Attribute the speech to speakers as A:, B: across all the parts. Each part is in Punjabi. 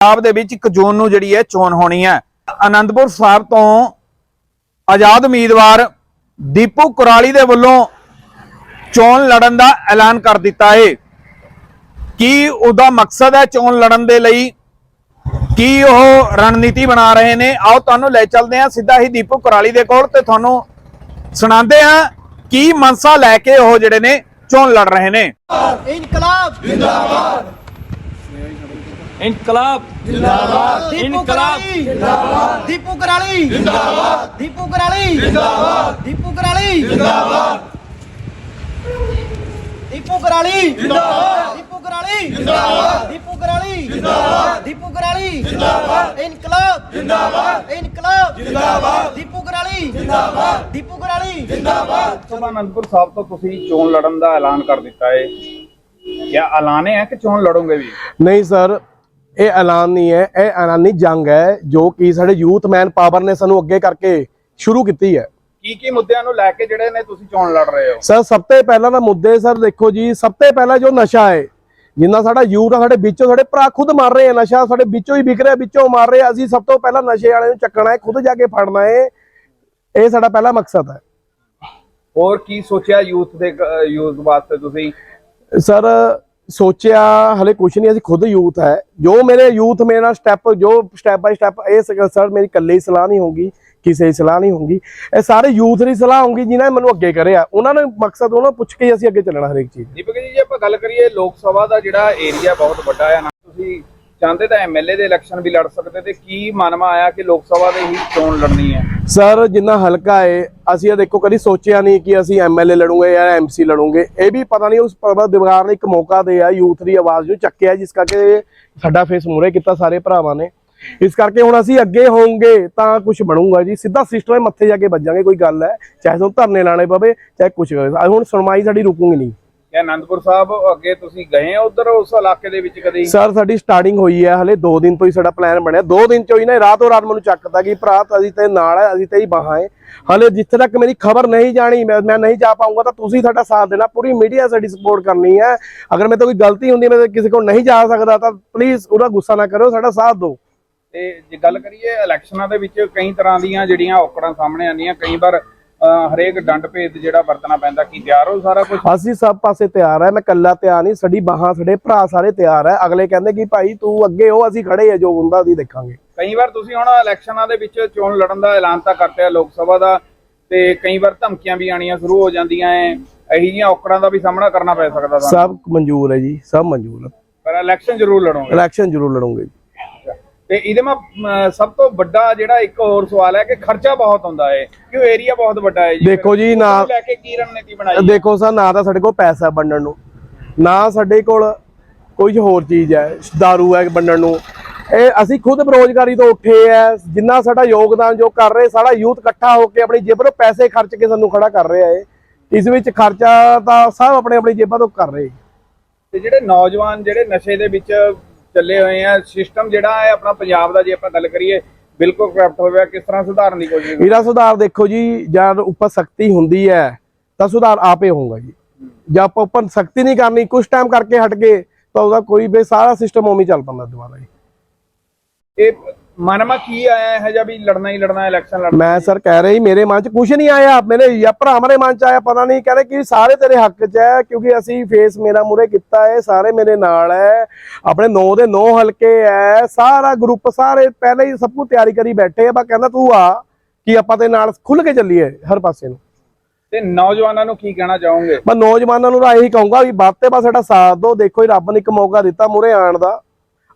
A: ਪੰਜਾਬ ਦੇ ਵਿੱਚ 1 ਜੂਨ ਨੂੰ ਜਿਹੜੀ ਹੈ ਚੋਣ ਹੋਣੀ ਹੈ। ਆਨੰਦਪੁਰ ਸਾਹਿਬ ਤੋਂ ਆਜ਼ਾਦ ਉਮੀਦਵਾਰ ਦੀਪੂ ਕੁਰਾਲੀ ਦੇ ਵੱਲੋਂ ਚੋਣ ਲੜਨ ਦਾ ਐਲਾਨ ਕਰ ਦਿੱਤਾ ਹੈ ਕੀ ਉਹਦਾ ਮਕਸਦ ਹੈ ਚੋਣ ਲੜਨ ਦੇ ਲਈ? ਕੀ ਉਹ ਰਣਨੀਤੀ ਬਣਾ ਰਹੇ ਨੇ? ਆਓ ਤੁਹਾਨੂੰ ਲੈ ਚੱਲਦੇ ਹਾਂ ਸਿੱਧਾ ਹੀ ਦੀਪੂ ਕੁਰਾਲੀ ਦੇ ਕੋਲ ਤੇ ਤੁਹਾਨੂੰ ਸੁਣਾਉਂਦੇ ਹਾਂ ਕੀ ਮਨਸਾ ਲੈ ਕੇ ਉਹ ਜਿਹੜੇ ਨੇ ਚੋਣ ਲੜ ਰਹੇ ਨੇ।
B: ਇਨਕਲਾਬ
C: ਇਨਕਲਾਬ
B: ਜਿੰਦਾਬਾਦ
C: ਇਨਕਲਾਬ
B: ਜਿੰਦਾਬਾਦ ਦੀਪੂ ਕਰਾਲੀ ਜਿੰਦਾਬਾਦ ਦੀਪੂ ਕਰਾਲੀ ਜਿੰਦਾਬਾਦ ਦੀਪੂ ਕਰਾਲੀ ਜਿੰਦਾਬਾਦ ਦੀਪੂ ਕਰਾਲੀ ਜਿੰਦਾਬਾਦ ਦੀਪੂ ਕਰਾਲੀ ਜਿੰਦਾਬਾਦ ਦੀਪੂ ਕਰਾਲੀ ਜਿੰਦਾਬਾਦ ਦੀਪੂ ਕਰਾਲੀ ਜਿੰਦਾਬਾਦ ਇਨਕਲਾਬ ਜਿੰਦਾਬਾਦ ਇਨਕਲਾਬ ਜਿੰਦਾਬਾਦ ਦੀਪੂ ਕਰਾਲੀ ਜਿੰਦਾਬਾਦ ਦੀਪੂ ਕਰਾਲੀ
A: ਸਭਾ ਅਨੰਦਪੁਰ ਸਾਹਿਬ ਤੋਂ ਤੁਸੀਂ ਚੋਣ ਲੜਨ ਦਾ ਐਲਾਨ ਕਰ ਦਿੱਤਾ ਹੈ ਕਿਆ ਐਲਾਨੇ ਹੈ ਕਿ ਚੋਣ ਲੜੋਗੇ ਵੀ
D: ਨਹੀਂ ਸਰ ਇਹ ਐਲਾਨ ਨਹੀਂ ਹੈ ਇਹ ਐਲਾਨੀ ਜੰਗ ਹੈ ਜੋ ਕਿ ਸਾਡੇ ਯੂਥ ਮੈਨ ਪਾਵਰ ਨੇ ਸਾਨੂੰ ਅੱਗੇ ਕਰਕੇ ਸ਼ੁਰੂ ਕੀਤੀ ਹੈ।
A: ਕੀ ਕੀ ਮੁੱਦਿਆਂ ਨੂੰ ਲੈ ਕੇ ਜਿਹੜੇ ਨੇ ਤੁਸੀਂ ਚੋਣ ਲੜ ਰਹੇ ਹੋ?
D: ਸਰ ਸਭ ਤੋਂ ਪਹਿਲਾਂ ਦਾ ਮੁੱਦੇ ਸਰ ਦੇਖੋ ਜੀ ਸਭ ਤੋਂ ਪਹਿਲਾਂ ਜੋ ਨਸ਼ਾ ਹੈ ਜਿੰਨਾ ਸਾਡਾ ਯੂਥ ਆ ਸਾਡੇ ਵਿੱਚੋਂ ਸਾਡੇ ਭਰਾ ਖੁਦ ਮਾਰ ਰਹੇ ਆ ਨਸ਼ਾ ਸਾਡੇ ਵਿੱਚੋਂ ਹੀ ਵਿਕ ਰਿਹਾ ਵਿੱਚੋਂ ਮਾਰ ਰਹੇ। ਅਸੀਂ ਸਭ ਤੋਂ ਪਹਿਲਾਂ ਨਸ਼ੇ ਵਾਲੇ ਨੂੰ ਚੱਕਣਾ ਹੈ ਖੁਦ ਜਾ ਕੇ ਫੜਨਾ ਹੈ ਇਹ ਸਾਡਾ ਪਹਿਲਾ ਮਕਸਦ ਹੈ।
A: ਹੋਰ ਕੀ ਸੋਚਿਆ ਯੂਥ ਦੇ ਯੂਥ ਵਾਸਤੇ ਤੁਸੀਂ?
D: ਸਰ ਸੋਚਿਆ ਹਲੇ ਕੁਝ ਨਹੀਂ, ਅਸੀਂ ਖੁਦ ਯੂਥ ਹੈ। ਜੋ ਮੇਰੇ ਯੂਥ ਮੇਰੇ ਨਾਲ ਸਟੈਪ ਜੋ ਸਟੈਪ ਬਾਈ ਸਟੈਪ ਇਹ ਸਰ ਮੇਰੀ ਇਕੱਲੇ ਹੀ ਸਲਾਹ ਨਹੀਂ ਹੋਊਗੀ ਕਿਸੇ ਦੀ ਸਲਾਹ ਨਹੀਂ ਹੋਊਗੀ ਇਹ ਸਾਰੇ ਯੂਥ ਦੀ ਸਲਾਹ ਹੋਊਗੀ ਜਿਨ੍ਹਾਂ ਨੇ ਮੈਨੂੰ ਅੱਗੇ ਕਰਿਆ। ਉਹਨਾਂ ਨੇ ਮਕਸਦ ਉਹਨਾਂ ਪੁੱਛ ਕੇ ਅਸੀਂ ਅੱਗੇ ਚੱਲਣਾ ਹਰੇਕ ਚੀਜ਼
A: ਦੀਪਕ ਜੀ, ਜੇ ਆਪਾਂ ਗੱਲ ਕਰੀਏ ਲੋਕ ਸਭਾ ਦਾ ਜਿਹੜਾ ਏਰੀਆ ਬਹੁਤ ਵੱਡਾ ਹੈ ਨਾ ਚਾਹੁੰਦੇ ਤਾਂ ਐਮਐਲਏ ਦੇ ਇਲੈਕਸ਼ਨ ਵੀ ਲੜ ਸਕਦੇ ਤੇ ਕੀ ਮਨਮਾ ਆਇਆ ਕਿ ਲੋਕ ਸਭਾ ਦੇ ਹੀ ਚੋਣ ਲੜਨੀ ਹੈ?
D: ਸਰ ਜਿੰਨਾ ਹਲਕਾ ਏ ਅਸੀਂ ਇਹ ਦੇਖੋ, ਕਦੀ ਸੋਚਿਆ ਨਹੀਂ ਕਿ ਅਸੀਂ ਐਮਐਲਏ ਲੜੂਗੇ ਜਾਂ ਐਮਸੀ ਲੜੂਗੇ। ਇਹ ਵੀ ਪਤਾ ਨਹੀਂ, ਉਸ ਪਰਵਦਿਗਾਰ ਨੇ ਇੱਕ ਮੌਕਾ ਦੇ ਆ, ਯੂਥ ਦੀ ਆਵਾਜ਼ ਨੂੰ ਚੱਕਿਆ, ਜਿਸ ਕਰਕੇ ਸਾਡਾ ਫੇਸ ਮੂਰੇ ਕੀਤਾ ਸਾਰੇ ਭਰਾਵਾਂ ਨੇ। ਇਸ ਕਰਕੇ ਹੁਣ ਅਸੀਂ ਅੱਗੇ ਹੋਵਾਂਗੇ, ਤਾਂ ਕੁਝ ਬਣੂਗਾ ਜੀ। ਸਿੱਧਾ ਸਿਸਟਮ ਮੱਥੇ ਜਾ ਕੇ ਵੱਜਾਂਗੇ, ਕੋਈ ਗੱਲ ਹੈ। ਚਾਹੇ ਤੁਹਾਨੂੰ ਧਰਨੇ ਲਾਣੇ ਪਵੇ, ਚਾਹੇ ਕੁਝ ਹੁਣ ਸੁਣਵਾਈ ਸਾਡੀ ਰੁਕੂਗੀ ਨਹੀਂ।
A: ਕਿ ਅਨੰਦਪੁਰ ਸਾਹਿਬ ਅੱਗੇ ਤੁਸੀਂ ਗਏ ਹੋ ਉਧਰ ਉਸ ਇਲਾਕੇ ਦੇ ਵਿੱਚ ਕਦੇ?
D: ਸਰ ਸਾਡੀ ਸਟਾਰਟਿੰਗ ਹੋਈ ਹੈ ਹਲੇ 2 ਦਿਨ ਤੋਂ ਹੀ ਸਾਡਾ ਪਲਾਨ ਬਣਿਆ। 2 ਦਿਨ ਚ ਹੋਈ ਨਾ ਰਾਤੋਂ ਰਾਤ ਮੈਨੂੰ ਚੱਕਦਾ ਕਿ ਭਰਾ ਅਸੀਂ ਤੇ ਨਾਲ ਹੈ ਅਸੀਂ ਤੇ ਹੀ ਬਾਹਾਂ ਹੈ ਹਲੇ ਜਿੱਥੇ ਤੱਕ ਮੇਰੀ ਖਬਰ ਨਹੀਂ ਜਾਣੀ ਮੈਂ ਨਹੀਂ ਜਾ ਪਾਉਂਗਾ ਤਾਂ ਤੁਸੀਂ ਸਾਡਾ ਸਾਥ ਦੇਣਾ। ਪੂਰੀ ਮੀਡੀਆ ਸਾਡੀ ਸਪੋਰਟ ਕਰਨੀ ਹੈ। ਅਗਰ ਮੇਰੇ ਤੋਂ ਕੋਈ ਗਲਤੀ ਹੁੰਦੀ ਹੈ ਮੈਂ ਕਿਸੇ ਕੋਲ ਨਹੀਂ ਜਾ ਸਕਦਾ ਤਾਂ ਪਲੀਜ਼ ਉਹਦਾ ਗੁੱਸਾ ਨਾ ਕਰੋ ਸਾਡਾ ਸਾਥ ਦਿਓ।
A: ਤੇ ਜੇ ਗੱਲ ਕਰੀਏ ਇਲੈਕਸ਼ਨਾਂ ਦੇ ਵਿੱਚ ਕਈ ਤਰ੍ਹਾਂ ਦੀਆਂ ਜਿਹੜੀਆਂ ਔਕੜਾਂ ਸਾਹਮਣੇ ਆਉਂਦੀਆਂ ਕਈ ਵਾਰ ਹਰੇਕ ਡੰਡ ਭੇਦ ਜਿਹੜਾ ਵਰਤਣਾ ਪੈਂਦਾ ਕੀ ਤਿਆਰ ਹੋ ਸਾਰਾ ਕੁਝ
D: ਅਸੀਂ ਸਭ ਪਾਸੇ ਤਿਆਰ ਹੈ ਮੈਂ ਕੱਲਾ ਤਿਆਰ ਨਹੀਂ ਸਾਡੀ ਬਾਹਾਂ ਸਾਡੇ ਭਰਾ ਸਾਰੇ ਤਿਆਰ ਹੈ। ਅਗਲੇ ਕਹਿੰਦੇ ਕਿ ਭਾਈ ਤੂੰ ਅੱਗੇ ਹੋ ਅਸੀਂ ਖੜੇ ਆ ਜੋ ਹੁੰਦਾ ਅਸੀਂ ਦੇਖਾਂਗੇ।
A: ਕਈ ਵਾਰ ਤੁਸੀਂ ਹੁਣ ਇਲੈਕਸ਼ਨਾਂ ਦੇ ਵਿੱਚ ਚੋਣ ਲੜਨ ਦਾ ਐਲਾਨ ਤਾਂ ਕਰਤੇ ਆ ਲੋਕ ਸਭਾ ਦਾ ਤੇ ਕਈ ਵਾਰ ਧਮਕੀਆਂ ਵੀ ਆਣੀਆਂ ਸ਼ੁਰੂ ਹੋ ਜਾਂਦੀਆਂ ਐ। ਇਹੀ ਜਿਹੀਆਂ ਔਕੜਾਂ ਦਾ ਵੀ ਸਾਹਮਣਾ ਕਰਨਾ ਪੈ ਸਕਦਾ
D: ਸਭ ਮਨਜ਼ੂਰ ਹੈ ਜੀ ਸਭ ਮਨਜ਼ੂਰ ਹੈ।
A: ਪਰ ਇਲੈਕਸ਼ਨ ਜ਼ਰੂਰ ਲੜੋਗੇ।
D: ਇਲੈਕਸ਼ਨ ਜ਼ਰੂਰ ਲੜੂਗੇ
A: ਤੇ ਇਹਦੇ ਮਾ ਸਭ ਤੋਂ ਵੱਡਾ ਜਿਹੜਾ ਇੱਕ ਹੋਰ ਸਵਾਲ ਹੈ ਕਿ ਖਰਚਾ ਬਹੁਤ ਹੁੰਦਾ ਹੈ ਕਿਉਂ ਏਰੀਆ ਬਹੁਤ ਵੱਡਾ ਹੈ ਜੀ।
D: ਦੇਖੋ ਜੀ, ਨਾ-
A: ਲੈ ਕੇ ਕੀ ਰਣਨੀਤੀ ਬਣਾਈ?
D: ਦੇਖੋ ਸਰ ਨਾ ਤਾਂ ਸਾਡੇ ਕੋਲ ਪੈਸਾ ਵੰਡਣ ਨੂੰ ਨਾ ਸਾਡੇ ਕੋਲ ਕੋਈ ਹੋਰ ਚੀਜ਼ ਹੈ ਦਾਰੂ ਹੈ ਵੰਡਣ ਨੂੰ। ਇਹ ਅਸੀਂ ਖੁਦ ਬੇਰੋਜ਼ਗਾਰੀ ਤੋਂ ਉੱਠੇ ਆ ਜਿੰਨਾ ਸਾਡਾ ਯੋਗਦਾਨ ਜੋ ਕਰ ਰਹੇ ਸਾਰਾ ਯੂਥ ਇਕੱਠਾ ਹੋ ਕੇ ਆਪਣੀ ਜੇਬਾਂ ਪੈਸੇ ਖਰਚ ਕੇ ਸਾਨੂੰ ਖੜਾ ਕਰ ਰਿਹਾ ਹੈ। ਇਸ ਵਿੱਚ ਖਰਚਾ ਤਾਂ ਸਭ ਆਪਣੇ ਆਪਣੀ ਜੇਬਾਂ ਤੋਂ ਕਰ ਰਹੇ।
A: ਤੇ ਜਿਹੜੇ ਨੌਜਵਾਨ ਜਿਹੜੇ ਨਸ਼ੇ ਦੇ ਵਿੱਚ ਚੱਲੇ ਹੋਏ ਆ। ਸਿਸਟਮ ਜਿਹੜਾ ਹੈ ਆਪਣਾ ਪੰਜਾਬ ਦਾ ਜੇ ਆਪਾਂ ਗੱਲ ਕਰੀਏ ਬਿਲਕੁਲ ਕਰਪਟ ਹੋਇਆ ਕਿਸ ਤਰ੍ਹਾਂ ਸੁਧਾਰਨ ਦੀ ਕੋਸ਼ਿਸ਼?
D: ਇਹਦਾ ਸੁਧਾਰ ਦੇਖੋ ਜੀ ਜਦ ਉੱਪਰ ਸਖਤੀ ਹੁੰਦੀ ਹੈ ਤਾਂ ਸੁਧਾਰ ਆਪੇ ਹੋਊਗਾ ਜੀ। ਜੇ ਆਪਾਂ ਉੱਪਰ ਸਖਤੀ ਨਹੀਂ ਕਰਨੀ ਕੁਝ ਟਾਈਮ ਕਰਕੇ ਹਟ ਗਏ ਤਾਂ ਉਹਦਾ ਕੋਈ ਵੀ ਸਾਰਾ ਸਿਸਟਮ ਉਵੇਂ ਹੀ ਚੱਲ ਪੈਂਦਾ ਦੁਬਾਰਾ ਜੀ।
A: ਇਹ ਮਨਮਾ ਕੀ ਆਇਆ ਹੈ ਜਾਂ ਵੀ ਲੜਨਾ ਹੀ ਲੜਨਾ ਇਲੈਕਸ਼ਨ ਲੜਨਾ?
D: ਮੈਂ ਸਰ ਕਹਿ ਰਹੀ ਮੇਰੇ ਮਨ ਚ ਕੁਝ ਨਹੀਂ ਆਇਆ ਮੇਰੇ ਜਾਂ ਭਰਾਵਾਂ ਦੇ ਮਨ ਚ ਆਇਆ ਪਤਾ ਨਹੀਂ ਕਹਿੰਦੇ ਕਿ ਸਾਰੇ ਤੇਰੇ ਹੱਕ ਚ ਹੈ ਕਿਉਂਕਿ ਅਸੀਂ ਫੇਸ ਮੇਰਾ ਮੂਰੇ ਕੀਤਾ ਹੈ ਸਾਰੇ ਮੇਰੇ ਨਾਲ ਹੈ। ਆਪਣੇ 9 ਦੇ 9 ਹਲਕੇ ਹੈ ਸਾਰਾ ਗਰੁੱਪ ਸਾਰੇ ਪਹਿਲੇ ਹੀ ਸਭ ਕੁਝ ਤਿਆਰੀ ਕਰੀ ਬੈਠੇ ਆ ਬਾ ਕਹਿੰਦਾ ਤੂੰ ਆ ਕਿ ਆਪਾਂ ਤੇ ਨਾਲ ਖੁੱਲ ਕੇ ਚੱਲੀਏ ਹਰ ਪਾਸੇ ਨੂੰ।
A: ਤੇ ਨੌਜਵਾਨਾਂ ਨੂੰ ਕੀ ਕਹਿਣਾ ਚਾਹੋਗੇ?
D: ਮੈਂ ਨੌਜਵਾਨਾਂ ਨੂੰ ਤਾਂ ਇਹੀ ਕਹੂੰਗਾ ਵੀ ਤੇ ਵੱਧ ਸਾਡਾ ਸਾਥ ਦਿਓ ਦੇਖੋ ਜੀ ਰੱਬ ਨੇ ਇੱਕ ਮੌਕਾ ਦਿੱਤਾ ਮੂਰੇ ਆਣ ਦਾ।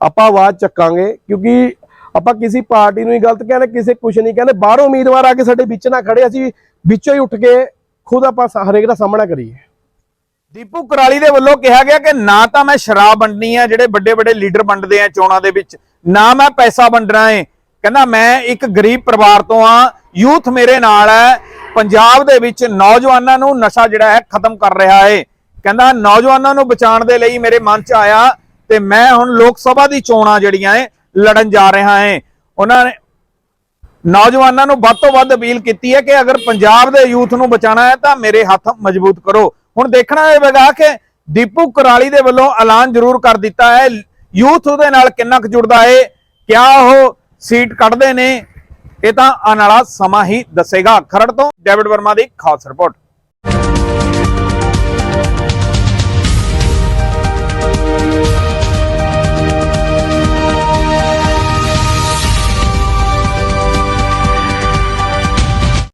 D: ਆਪਾਂ ਆਵਾਜ਼ ਚੱਕਾਂਗੇ, ਕਿਉਂਕਿ ਆਪਾਂ ਕਿਸੇ ਪਾਰਟੀ ਨੂੰ ਹੀ ਗਲਤ ਕਹਿੰਦੇ, ਕਿਸੇ ਕੁਝ ਨਹੀਂ ਕਹਿੰਦੇ। ਬਾਹਰੋਂ ਉਮੀਦਵਾਰ ਆ ਕੇ ਸਾਡੇ ਵਿੱਚ ਨਾ ਖੜੇ, ਅਸੀਂ ਵਿੱਚੋਂ ਹੀ ਉੱਠ ਕੇ ਖੁਦ ਆਪਾਂ ਹਰੇਕ ਦਾ ਸਾਹਮਣਾ ਕਰੀਏ।
A: ਦੀਪੂ ਕੁਰਾਲੀ ਦੇ ਵੱਲੋਂ ਕਿਹਾ ਗਿਆ ਕਿ ਨਾ ਤਾਂ ਮੈਂ ਸ਼ਰਾਬ ਵੰਡਣੀ ਆ, ਜਿਹੜੇ ਵੱਡੇ ਵੱਡੇ ਲੀਡਰ ਵੰਡਦੇ ਆ ਚੋਣਾਂ ਦੇ ਵਿੱਚ, ਨਾ ਮੈਂ ਪੈਸਾ ਵੰਡਣਾ ਏ। ਕਹਿੰਦਾ, ਮੈਂ ਇੱਕ ਗਰੀਬ ਪਰਿਵਾਰ ਤੋਂ ਆ, ਯੂਥ ਮੇਰੇ ਨਾਲ ਹੈ, ਪੰਜਾਬ ਦੇ ਵਿੱਚ ਨੌਜਵਾਨਾਂ ਨੂੰ ਨਸ਼ਾ ਜਿਹੜਾ ਹੈ, ਖਤਮ ਕਰ ਰਿਹਾ ਏ। ਕਹਿੰਦਾ, ਨੌਜਵਾਨਾਂ ਨੂੰ ਬਚਾਉਣ ਦੇ ਲਈ ਮੇਰੇ ਮਨ 'ਚ ਆਇਆ ਤੇ ਮੈਂ ਹੁਣ ਲੋਕ ਸਭਾ ਦੀ ਚੋਣਾਂ ਜਿਹੜੀਆਂ ਏ ਲੜਨ ਜਾ ਰਿਹਾ ਏ ਉਹਨਾਂ ਨੇ ਨੌਜਵਾਨਾਂ ਨੂੰ ਵੱਧ ਤੋਂ ਵੱਧ ਅਪੀਲ ਕੀਤੀ ਹੈ ਕਿ ਅਗਰ ਪੰਜਾਬ ਦੇ ਯੂਥ ਨੂੰ ਬਚਾਉਣਾ ਹੈ ਤਾਂ ਮੇਰੇ ਹੱਥ ਮਜ਼ਬੂਤ ਕਰੋ। ਹੁਣ ਦੇਖਣਾ ਹੋਵੇਗਾ ਕਿ ਦੀਪੂ ਕੁਰਾਲੀ ਦੇ ਵੱਲੋਂ ਐਲਾਨ ਜ਼ਰੂਰ ਕਰ ਦਿੱਤਾ ਹੈ ਯੂਥ ਉਹਦੇ ਨਾਲ ਕਿੰਨਾ ਕੁ ਜੁੜਦਾ ਹੈ
E: ਕਿਆ ਉਹ ਸੀਟ ਕੱਢਦੇ ਨੇ, ਇਹ ਤਾਂ ਆਉਣ ਵਾਲਾ ਸਮਾਂ ਹੀ ਦੱਸੇਗਾ। ਖਰੜ ਤੋਂ ਡੇਵਿਡ ਵਰਮਾ ਦੀ ਖਾਸ ਰਿਪੋਰਟ।